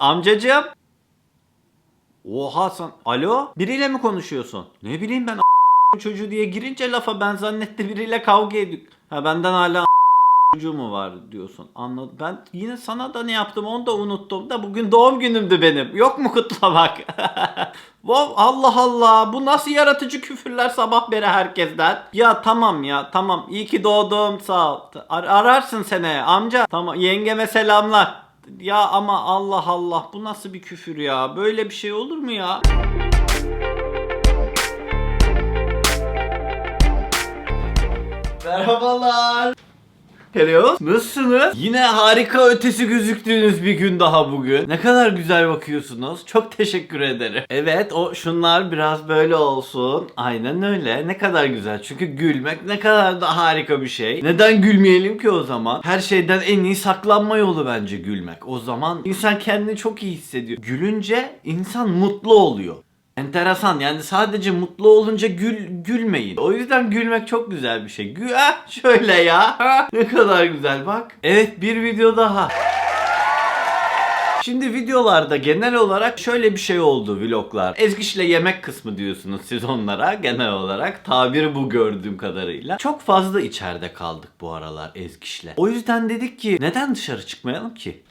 Amcacığım. Oha sen. Alo? Biriyle mi konuşuyorsun? Ne bileyim ben çocuğu diye girince lafa ben zannetti biriyle kavga ediyor. Ha benden hala çocuğu mu var diyorsun. Anladım. Ben yine sana da ne yaptım onu da unuttum da bugün doğum günümdü benim. Yok mu kutlamak? Wow, Allah Allah bu nasıl yaratıcı küfürler sabah beri herkesten. Ya tamam ya tamam iyi ki doğdum sağ ol. Ar- ararsın seneye amca. Tamam yengeme selamlar. Ya ama Allah Allah bu nasıl bir küfür ya? Böyle bir şey olur mu ya? Merhabalar. Hello. Nasılsınız? Yine harika ötesi gözüktüğünüz bir gün daha bugün. Ne kadar güzel bakıyorsunuz. Çok teşekkür ederim. Evet o şunlar biraz böyle olsun. Aynen öyle. Ne kadar güzel. Çünkü gülmek ne kadar da harika bir şey. Neden gülmeyelim ki o zaman? Her şeyden en iyi saklanma yolu bence gülmek. O zaman insan kendini çok iyi hissediyor. Gülünce insan mutlu oluyor. Enteresan yani sadece mutlu olunca gül gülmeyin. O yüzden gülmek çok güzel bir şey. Gü ah, şöyle ya. Ha, ne kadar güzel bak. Evet bir video daha. Şimdi videolarda genel olarak şöyle bir şey oldu vloglar. Ezgiç'le yemek kısmı diyorsunuz siz onlara genel olarak. Tabiri bu gördüğüm kadarıyla. Çok fazla içeride kaldık bu aralar Ezgiç'le. O yüzden dedik ki neden dışarı çıkmayalım ki?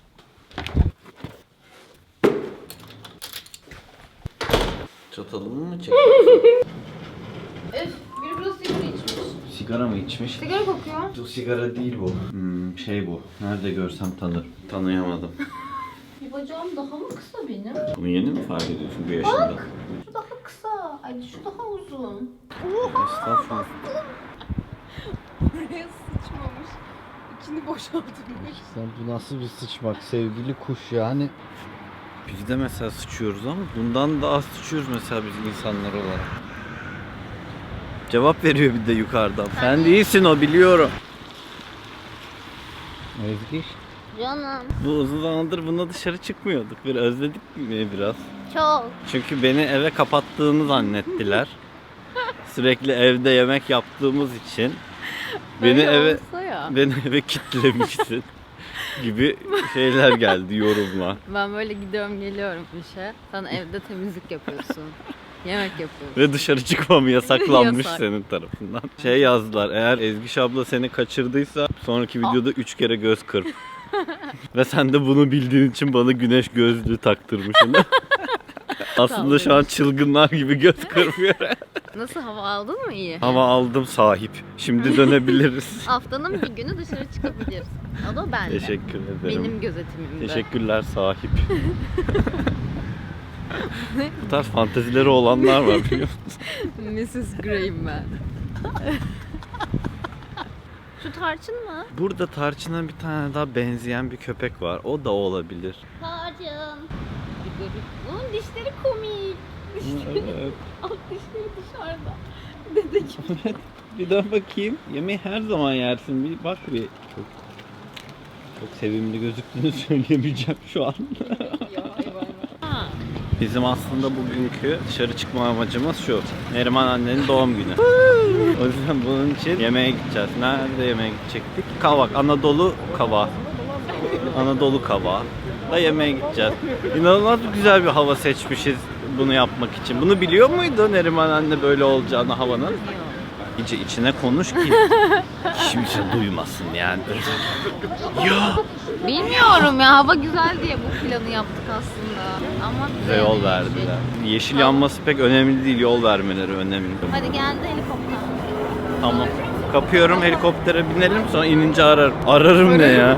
Çatalımı mı çekiyorsun? Öf, biri burada sigara içmiş. Sigara mı içmiş? Sigara kokuyor. Bu sigara değil bu. Hmm, şey bu. Nerede görsem tanırım. Tanıyamadım. Bir bacağım daha mı kısa benim? Bunu yeni mi fark ediyorsun bu yaşında? Şu daha kısa. Ay şu daha uzun. Estağfurullah. Buraya sıçmamış. İçini boşaltmış. Sen bu nasıl bir sıçmak sevgili kuş yani. Biz de mesela sıçıyoruz ama bundan daha az sıçıyoruz mesela biz insanlar olarak. Cevap veriyor bir de yukarıdan. Sen değilsin o biliyorum. Ezgi Canım. Bu uzun zamandır buna dışarı çıkmıyorduk. Bir özledik mi biraz? Çok. Çünkü beni eve kapattığını zannettiler. Sürekli evde yemek yaptığımız için beni eve ya. beni eve kitlemişsin gibi şeyler geldi yorumla. Ben böyle gidiyorum geliyorum işe. Sen evde temizlik yapıyorsun. Yemek yapıyorsun. Ve dışarı çıkmam yasaklanmış Yasak. senin tarafından. Şey yazdılar eğer Ezgiş abla seni kaçırdıysa sonraki videoda 3 kere göz kırp. Ve sen de bunu bildiğin için bana güneş gözlüğü taktırmışsın. Aslında şu an çılgınlar gibi göz kırpıyor. Nasıl hava aldın mı iyi? Ama aldım sahip. Şimdi dönebiliriz. Haftanın bir günü dışarı çıkabiliriz. O da bende. Teşekkür ederim. Benim gözetimimde. Teşekkürler sahip. Bu tarz fantezileri olanlar var biliyor musun? Mrs. Grey'im ben. Şu tarçın mı? Burada Tarçın'a bir tane daha benzeyen bir köpek var. O da olabilir. Tarçın. Onun dişleri komik. Evet. Alt dişleri dışarıda. Dede gibi. Bir dön bakayım. Yemeği her zaman yersin. Bir bak bir. Çok, çok sevimli gözüktüğünü söyleyemeyeceğim şu an. Bizim aslında bugünkü dışarı çıkma amacımız şu. Neriman annenin doğum günü. o yüzden bunun için yemeğe gideceğiz. Nerede yemeğe gidecektik? Kavak, Anadolu Kava. Anadolu Kava. Da yemeğe gideceğiz. İnanılmaz güzel bir hava seçmişiz bunu yapmak için. Bunu biliyor muydu Neriman anne böyle olacağını havanın? İyice içine konuş ki kimse duymasın yani. ya Bilmiyorum ya hava güzel diye bu planı yaptık aslında. Ama bize yol verdiler. Yeşil yanması pek önemli değil, yol vermeleri önemli. Hadi geldi helikopter. Tamam. Kapıyorum helikoptere binelim sonra inince ararım. Ararım ne ya?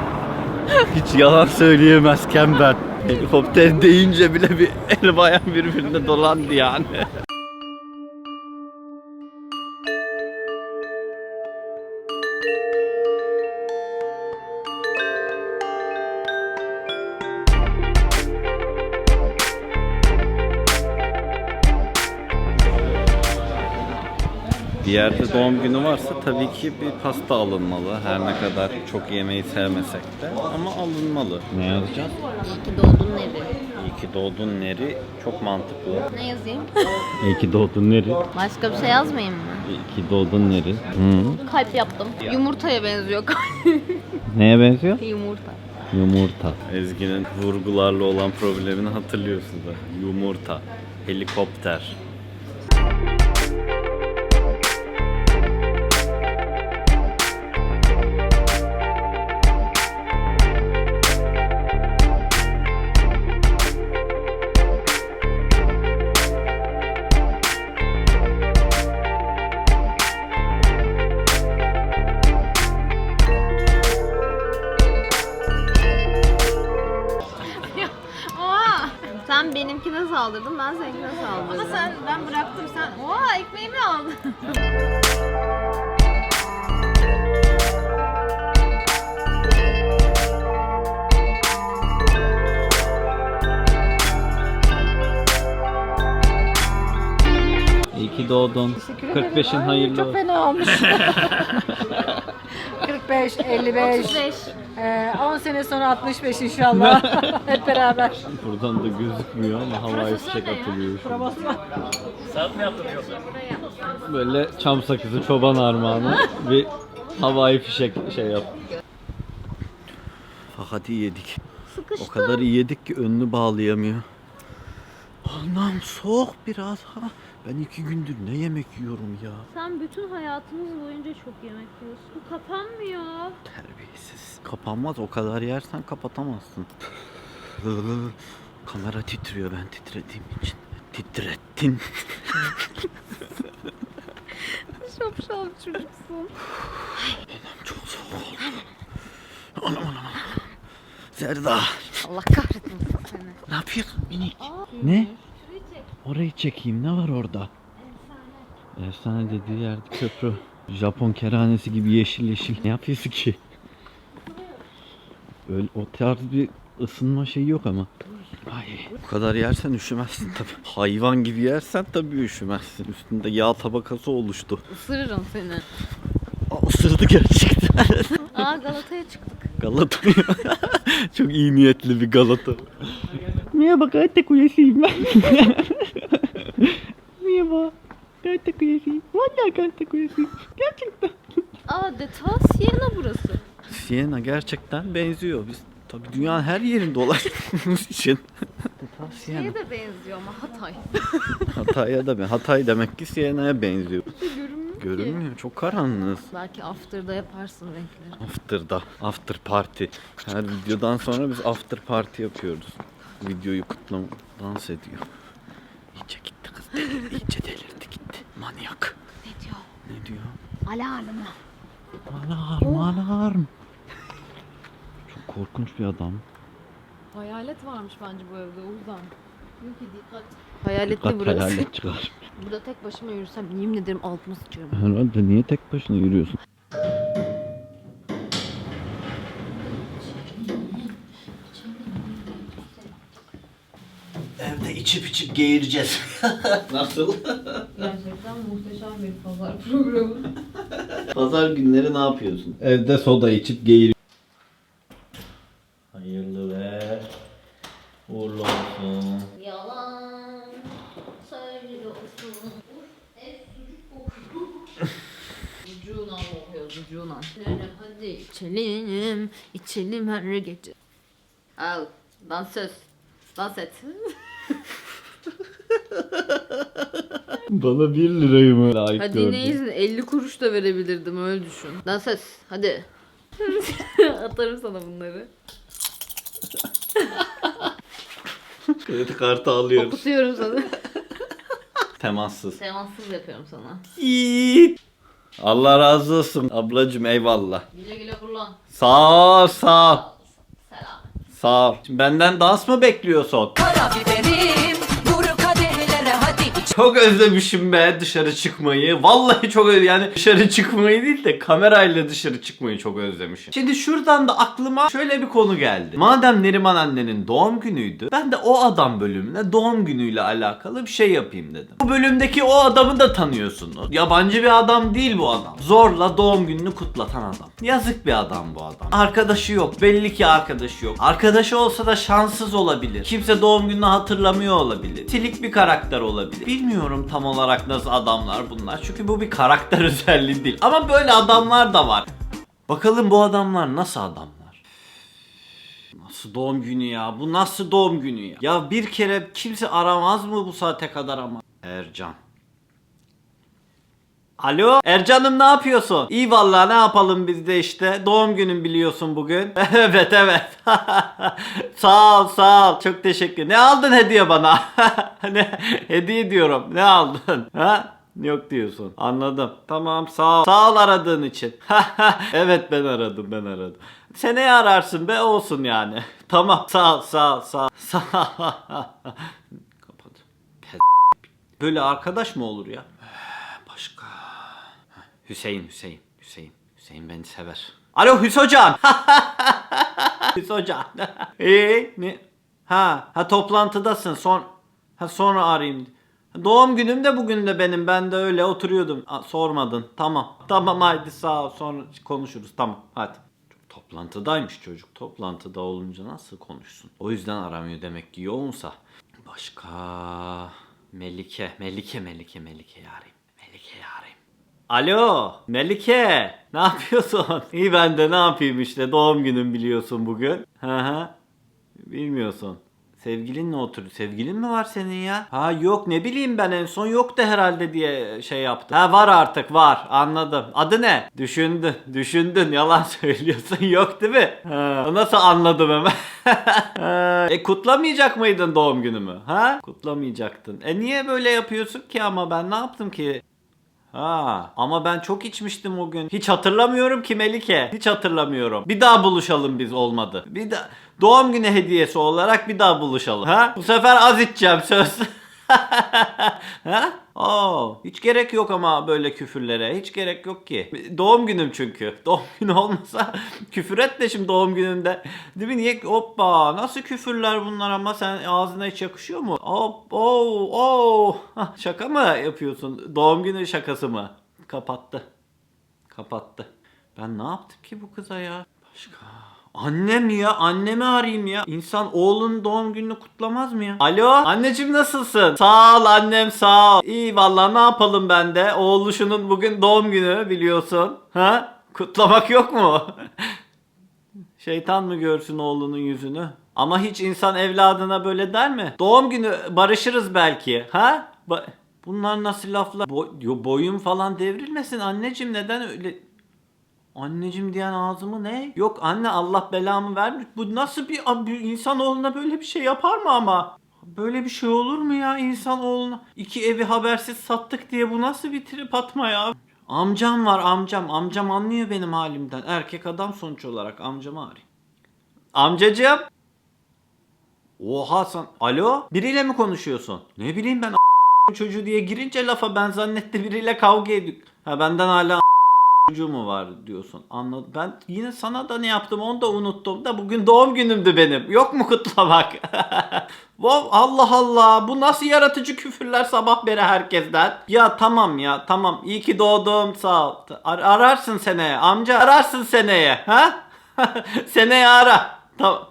Hiç yalan söyleyemezken ben. Helikopter deyince bile bir el ayağım birbirine dolandı yani. Bir yerde doğum günü varsa tabii ki bir pasta alınmalı. Her ne kadar çok yemeği sevmesek de ama alınmalı. Ne yazacağız? İyi ki doğdun Neri. İyi ki doğdun Neri. Çok mantıklı. Ne yazayım? İyi ki doğdun Neri. Başka bir şey yazmayayım mı? İyi ki doğdun Neri. Hı. Kalp yaptım. Yumurtaya benziyor kalp. Neye benziyor? Yumurta. Yumurta. Ezgi'nin vurgularla olan problemini hatırlıyorsunuz da. Yumurta, helikopter. Sen benimkine saldırdın, ben seninkine saldırdım. Ama sen, ben bıraktım, sen oha ekmeğimi aldın. İyi ki doğdun. 45'in hayırlı Çok fena olmuş. 45, 55, 35. e, 10 sene sonra 65 inşallah. Hep beraber. Buradan da gözükmüyor ama havai fişek atılıyor şu an. Böyle çam sakızı çoban armağanı bir havai fişek şey yap. Fakat iyi yedik. O kadar iyi yedik ki önünü bağlayamıyor. Anam soğuk biraz ha. Ben iki gündür ne yemek yiyorum ya. Sen bütün hayatımız boyunca çok yemek yiyorsun. Bu kapanmıyor. Terbiyesiz. Kapanmaz o kadar yersen kapatamazsın. Kamera titriyor ben titrediğim için. Titrettin. Şapşal çocuksun. Çok soğuk oldu. Anam anam anam. Zerda. Allah kahretmesin seni. Ne yapıyorsun minik? Ne? Orayı çekeyim. Ne var orada? Efsane. Efsane dediği yerde köprü. Japon kerhanesi gibi yeşil yeşil. Ne yapıyorsun ki? Öyle o tarz bir ısınma şeyi yok ama. Ay. Bu kadar yersen üşümezsin tabii. Hayvan gibi yersen tabii üşümezsin. Üstünde yağ tabakası oluştu. Isırırım seni. Aa, ısırdı gerçekten. Aa Galata'ya çıktık. Galata. Çok iyi niyetli bir Galata. Merhaba Galata Kulesi'yim ben. Merhaba. Galata Kulesi'yim. Valla Galata Kulesi'yim. Gerçekten. Aa Deta Siena burası. Siena gerçekten benziyor. Biz tabii dünyanın her yerinde dolaştığımız için. Siena. Şeye de benziyor ama Hatay. Hatay'a da ben. Hatay demek ki Siena'ya benziyor. Görünmüyor ki. Görünmüyor. Çok karanlığız. Belki after'da yaparsın renkleri. After'da. After party. Her videodan sonra biz after party yapıyoruz. Videoyu kutlama dans ediyor. Gitti kız delirdi. İyice delirdi gitti. Manyak. Ne diyor? Ne diyor? Alarm. Alarm alarm. Çok korkunç bir adam. Hayalet varmış bence bu evde o yüzden. Yok ki dikkat. Hayaletli Dikkat burası. hayalet çıkar. Burada tek başıma yürüsem yemin ederim altıma sıçıyorum. Herhalde niye tek başına yürüyorsun? İçip içip geğireceğiz. Nasıl? Gerçekten muhteşem bir pazar programı. Pazar günleri ne yapıyorsun? Evde soda içip geğir. Hayırlı ve uğurlu olsun. Yalan söylüyorsun. Ev sucuk kokuyor. Ucuna kokuyoruz ucuna. Hadi içelim, içelim her gece. Al, dansöz. Dans et. Bana 1 lirayı mı layık Hadi gördün? neyse 50 kuruş da verebilirdim öyle düşün. Dansöz hadi. Atarım sana bunları. Kredi kartı alıyoruz. Okutuyorum sana. Temassız. Temassız yapıyorum sana. İyi. Allah razı olsun ablacım eyvallah. Güle güle kullan. Sağ ol sağ ol. Selam. Sağ ol. Şimdi benden dans mı bekliyorsun? Hadi Çok özlemişim be dışarı çıkmayı. Vallahi çok öz yani dışarı çıkmayı değil de kamerayla dışarı çıkmayı çok özlemişim. Şimdi şuradan da aklıma şöyle bir konu geldi. Madem Neriman annenin doğum günüydü, ben de o adam bölümüne doğum günüyle alakalı bir şey yapayım dedim. Bu bölümdeki o adamı da tanıyorsunuz. Yabancı bir adam değil bu adam. Zorla doğum gününü kutlatan adam. Yazık bir adam bu adam. Arkadaşı yok. Belli ki arkadaşı yok. Arkadaşı olsa da şanssız olabilir. Kimse doğum gününü hatırlamıyor olabilir. Silik bir karakter olabilir. Bilmiyorum tam olarak nasıl adamlar bunlar. Çünkü bu bir karakter özelliği değil. Ama böyle adamlar da var. Bakalım bu adamlar nasıl adamlar? Nasıl doğum günü ya? Bu nasıl doğum günü ya? Ya bir kere kimse aramaz mı bu saate kadar ama? Ercan. Alo Ercan'ım ne yapıyorsun? İyi vallahi ne yapalım biz de işte. Doğum günün biliyorsun bugün. evet evet. sağ ol sağ ol. Çok teşekkür. Ne aldın hediye bana? ne hediye diyorum. Ne aldın? Ha? Yok diyorsun. Anladım. Tamam sağ ol. Sağ ol aradığın için. evet ben aradım ben aradım. Seneye ararsın be olsun yani. tamam sağ ol sağ ol sağ ol. Sağ ol. Böyle arkadaş mı olur ya? Hüseyin, Hüseyin, Hüseyin. Hüseyin beni sever. Alo Hüsocan. Hüsocan. Eee ne? Ha, ha toplantıdasın. Son ha sonra arayayım. Doğum günüm de bugün de benim. Ben de öyle oturuyordum. Aa, sormadın. Tamam. Tamam haydi sağ ol. Sonra konuşuruz. Tamam. Hadi. Toplantıdaymış çocuk. Toplantıda olunca nasıl konuşsun? O yüzden aramıyor demek ki yoğunsa. Başka Melike, Melike, Melike, Melike'yi arayayım. Melike'yi arayayım. Alo Melike ne yapıyorsun? İyi ben de ne yapayım işte doğum günüm biliyorsun bugün. Hı hı. Bilmiyorsun. Sevgilinle otur. Sevgilin mi var senin ya? Ha yok ne bileyim ben en son yoktu herhalde diye şey yaptım. Ha var artık var anladım. Adı ne? Düşündün düşündün yalan söylüyorsun yok değil mi? Ha, nasıl anladım hemen? E kutlamayacak mıydın doğum günümü? Ha? Kutlamayacaktın. E niye böyle yapıyorsun ki ama ben ne yaptım ki? Ha, ama ben çok içmiştim o gün. Hiç hatırlamıyorum ki Melike. Hiç hatırlamıyorum. Bir daha buluşalım biz olmadı. Bir daha doğum günü hediyesi olarak bir daha buluşalım. Ha? Bu sefer az içeceğim söz. ha? Oo, hiç gerek yok ama böyle küfürlere. Hiç gerek yok ki. Doğum günüm çünkü. Doğum günü olmasa küfür et şimdi doğum gününde. Değil mi? Niye? Hoppa. Nasıl küfürler bunlar ama sen ağzına hiç yakışıyor mu? Hop, oo, oo. Hah, Şaka mı yapıyorsun? Doğum günü şakası mı? Kapattı. Kapattı. Ben ne yaptım ki bu kıza ya? Başka. Annem ya. Annemi arayayım ya. İnsan oğlunun doğum gününü kutlamaz mı ya? Alo. Anneciğim nasılsın? Sağ ol annem sağ ol. İyi vallahi ne yapalım ben de. Oğluşunun bugün doğum günü biliyorsun. Ha? Kutlamak yok mu? Şeytan mı görsün oğlunun yüzünü? Ama hiç insan evladına böyle der mi? Doğum günü barışırız belki. Ha? Ba- Bunlar nasıl laflar? Bo- yo, boyum falan devrilmesin anneciğim neden öyle... Anneciğim diyen ağzımı ne? Yok anne Allah belamı vermiş. Bu nasıl bir, bir insanoğluna böyle bir şey yapar mı ama? Böyle bir şey olur mu ya insanoğluna? İki evi habersiz sattık diye bu nasıl bir trip atma ya? Amcam var amcam. Amcam anlıyor benim halimden. Erkek adam sonuç olarak amcamı arayayım. Amcacığım. Oha sen. Alo? Biriyle mi konuşuyorsun? Ne bileyim ben çocuğu diye girince lafa ben zannetti biriyle kavga ediyor. Ha benden hala çocuğu mu var diyorsun. Anladım. Ben yine sana da ne yaptım onu da unuttum da bugün doğum günümdü benim. Yok mu kutlamak? Wow, Allah Allah bu nasıl yaratıcı küfürler sabah beri herkesten. Ya tamam ya tamam iyi ki doğdum sağ ol. Ar- ararsın seneye amca ararsın seneye ha? seneye ara. Tamam.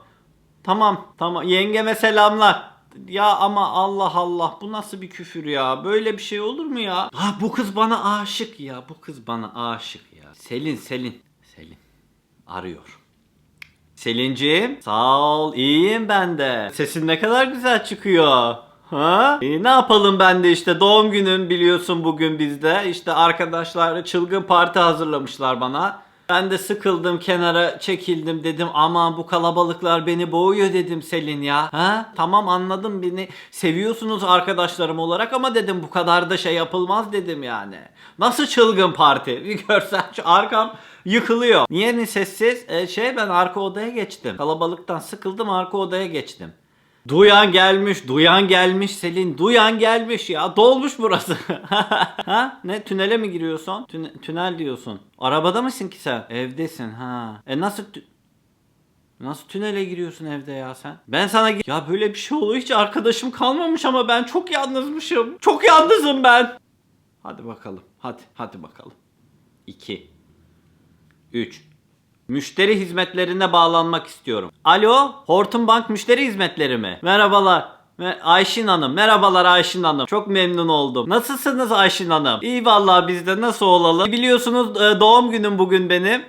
Tamam tamam yengeme selamlar. Ya ama Allah Allah bu nasıl bir küfür ya? Böyle bir şey olur mu ya? Ha bu kız bana aşık ya. Bu kız bana aşık Selin Selin. Selin arıyor. Selin'ciğim sağ ol iyiyim ben de. Sesin ne kadar güzel çıkıyor. Ha? E, ne yapalım ben de işte doğum günüm biliyorsun bugün bizde. İşte arkadaşlar çılgın parti hazırlamışlar bana. Ben de sıkıldım kenara çekildim dedim aman bu kalabalıklar beni boğuyor dedim Selin ya. Ha? Tamam anladım beni seviyorsunuz arkadaşlarım olarak ama dedim bu kadar da şey yapılmaz dedim yani. Nasıl çılgın parti? Bir görsen şu arkam yıkılıyor. Niye sessiz? E, şey ben arka odaya geçtim. Kalabalıktan sıkıldım arka odaya geçtim. Duyan gelmiş, duyan gelmiş Selin, duyan gelmiş ya. Dolmuş burası. ha? Ne tünele mi giriyorsun? Tüne- tünel diyorsun. Arabada mısın ki sen? Evdesin ha. E nasıl Nasıl tünele giriyorsun evde ya sen? Ben sana ya böyle bir şey oluyor hiç arkadaşım kalmamış ama ben çok yalnızmışım. Çok yalnızım ben. Hadi bakalım. Hadi hadi bakalım. 2 3 Müşteri hizmetlerine bağlanmak istiyorum. Alo, Hortum Bank müşteri hizmetleri mi? Merhabalar. Me- Ayşin Hanım. Merhabalar Ayşin Hanım. Çok memnun oldum. Nasılsınız Ayşin Hanım? İyi vallahi biz de nasıl olalım? Biliyorsunuz e, doğum günüm bugün benim.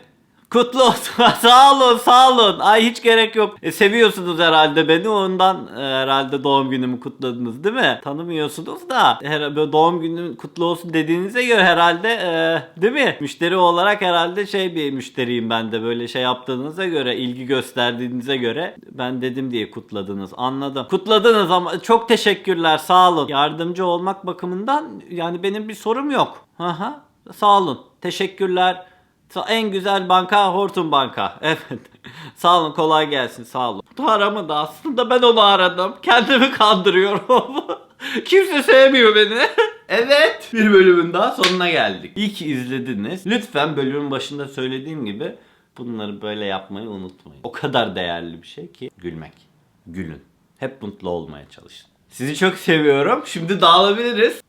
Kutlu olsun. sağ olun sağ olun. Ay hiç gerek yok. E, seviyorsunuz herhalde beni ondan e, herhalde doğum günümü kutladınız değil mi? Tanımıyorsunuz da her, böyle doğum günün kutlu olsun dediğinize göre herhalde e, değil mi? Müşteri olarak herhalde şey bir müşteriyim ben de böyle şey yaptığınıza göre ilgi gösterdiğinize göre ben dedim diye kutladınız. Anladım. Kutladınız ama çok teşekkürler sağ olun. Yardımcı olmak bakımından yani benim bir sorum yok. Aha. Sağ olun. Teşekkürler. En güzel banka Hortum Banka. Evet. sağ olun kolay gelsin sağ olun. Bu aramadı aslında ben onu aradım. Kendimi kandırıyorum. Kimse sevmiyor beni. evet. Bir bölümün daha sonuna geldik. İyi ki izlediniz. Lütfen bölümün başında söylediğim gibi bunları böyle yapmayı unutmayın. O kadar değerli bir şey ki gülmek. Gülün. Hep mutlu olmaya çalışın. Sizi çok seviyorum. Şimdi dağılabiliriz.